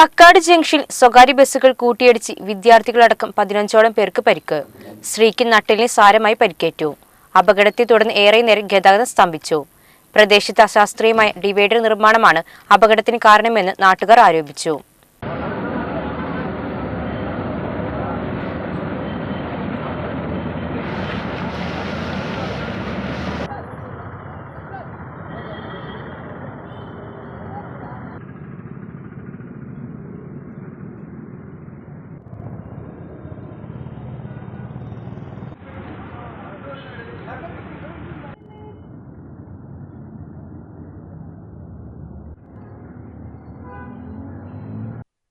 Kakkad junction സ്വകാര്യ ബസ്സുകൾ കൂട്ടിയിടിച്ച് വിദ്യാർത്ഥികളടക്കം പതിനഞ്ചോളം പേർക്ക് പരിക്ക്. സ്ത്രീക്ക് നട്ടലിന് സാരമായി പരിക്കേറ്റു. അപകടത്തെ തുടർന്ന് ഏറെ നേരം ഗതാഗതം സ്തംഭിച്ചു. പ്രദേശത്ത് അശാസ്ത്രീയമായ ഡിവൈഡർ നിർമ്മാണമാണ് അപകടത്തിന് കാരണമെന്ന് നാട്ടുകാർ ആരോപിച്ചു.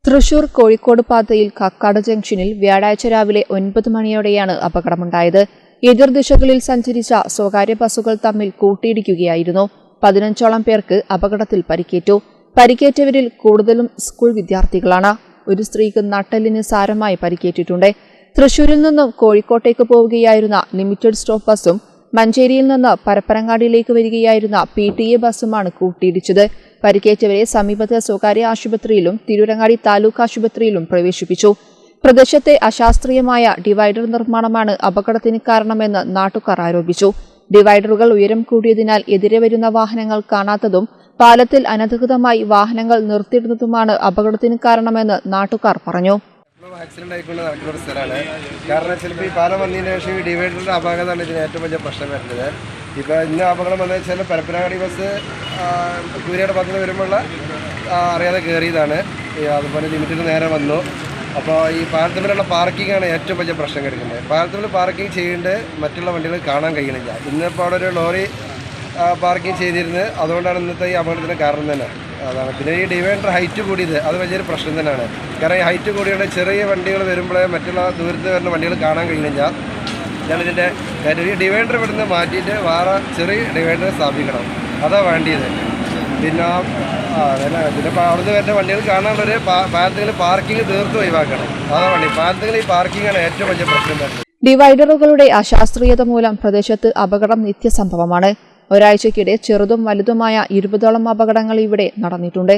തൃശൂർ കോഴിക്കോട് പാതയിൽ കക്കാട് ജംഗ്ഷനിൽ വ്യാഴാഴ്ച രാവിലെ ഒൻപത് മണിയോടെയാണ് അപകടമുണ്ടായത്. എതിർദിശകളിൽ സഞ്ചരിച്ച സ്വകാര്യ ബസ്സുകൾ തമ്മിൽ കൂട്ടിയിടിക്കുകയായിരുന്നു. പതിനഞ്ചോളം പേർക്ക് അപകടത്തിൽ പരിക്കേറ്റു. പരിക്കേറ്റവരിൽ കൂടുതലും സ്കൂൾ വിദ്യാർത്ഥികളാണ്. ഒരു സ്ത്രീക്ക് നട്ടലിന് സാരമായി പരിക്കേറ്റിട്ടുണ്ട്. തൃശൂരിൽ നിന്നും കോഴിക്കോട്ടേക്ക് പോവുകയായിരുന്ന ലിമിറ്റഡ് സ്റ്റോപ്പ് ബസ്സും മഞ്ചേരിയിൽ നിന്ന് പരപ്പനങ്ങാടിയിലേക്ക് വരികയായിരുന്ന പി ടി എ ബസ്സുമാണ് കൂട്ടിയിടിച്ചത്. പരിക്കേറ്റവരെ സമീപത്തെ സ്വകാര്യ ആശുപത്രിയിലും തിരൂരങ്ങാടി താലൂക്ക് ആശുപത്രിയിലും പ്രവേശിപ്പിച്ചു. പ്രദേശത്തെ അശാസ്ത്രീയമായ ഡിവൈഡർ നിർമ്മാണമാണ് അപകടത്തിന് കാരണമെന്ന് നാട്ടുകാർ ആരോപിച്ചു. ഡിവൈഡറുകൾ ഉയരം കൂടിയതിനാൽ എതിരെ വരുന്ന വാഹനങ്ങൾ കാണാത്തതും പാലത്തിൽ അനധികൃതമായി വാഹനങ്ങൾ നിർത്തിയിടുന്നതുമാണ് അപകടത്തിന് കാരണമെന്ന് നാട്ടുകാർ പറഞ്ഞു. ആക്സിഡന്റ് ആയിക്കൊണ്ട് നടക്കുന്ന ഒരു സ്ഥലമാണ്. കാരണം ചിലപ്പോൾ ഈ പാലം വന്നതിന് ശേഷം ഈ ഡിവൈഡറിന്റെ അപകടമാണ് ഇതിന് ഏറ്റവും വലിയ പ്രശ്നം വരുന്നത്. ഇപ്പോൾ ഇന്ന അപകടം വന്നു വെച്ചാൽ പരപ്പനങ്ങാടി ബസ് കൂരിയുടെ ഭാഗത്ത് വരുമ്പോൾ അറിയാതെ കയറിയതാണ് അതുപോലെ ലിമിറ്റിന് നേരെ വന്നു. അപ്പോൾ ഈ പാലത്തിലുള്ള പാർക്കിംഗ് ആണ് ഏറ്റവും വലിയ പ്രശ്നം കിടക്കുന്നത്. പാലത്തിൽ പാർക്കിംഗ് ചെയ്യേണ്ട മറ്റുള്ള വണ്ടികൾ കാണാൻ കഴിയണില്ല ഇന്നിപ്പോൾ അവിടെ ഒരു ലോറി പാർക്കിംഗ് ചെയ്തിരുന്നത് അതുകൊണ്ടാണ് ഇന്നത്തെ ഈ അപകടത്തിന് കാരണം തന്നെ. അതാണ്. പിന്നെ ഈ ഡിവൈഡർ ഹൈറ്റ് കൂടിയത് അത് വലിയൊരു പ്രശ്നം തന്നെയാണ്. കാരണം ഈ ഹൈറ്റ് കൂടിയുള്ള ചെറിയ വണ്ടികൾ വരുമ്പോഴേ മറ്റുള്ള ദൂരത്ത് വരുന്ന വണ്ടികൾ കാണാൻ കഴിയുന്നില്ല. ഞാൻ ഒരു ഡിവൈഡർ ഇവിടുന്ന് മാറ്റിയിട്ട് വേറെ ചെറിയ ഡിവൈഡർ സ്ഥാപിക്കണം. അതാണ് വേണ്ടിയത്. പിന്നെ പിന്നെ അവിടുന്ന് വരുന്ന വണ്ടികൾ കാണാനുള്ളൊരു പാലത്തിൽ പാർക്കിംഗ് തീർത്ത് ഒഴിവാക്കണം. അതാണ് വണ്ടി. പാലത്തിൽ ഈ പാർക്കിംഗാണ് ഏറ്റവും വലിയ പ്രശ്നം വരുന്നത്. ഡിവൈഡറുകളുടെ അശാസ്ത്രീയത മൂലം പ്രദേശത്ത് അപകടം നിത്യസംഭവമാണ്. ഒരാഴ്ചക്കിടെ ചെറുതും വലുതുമായ ഇരുപതോളം അപകടങ്ങൾ ഇവിടെ നടന്നിട്ടുണ്ട്.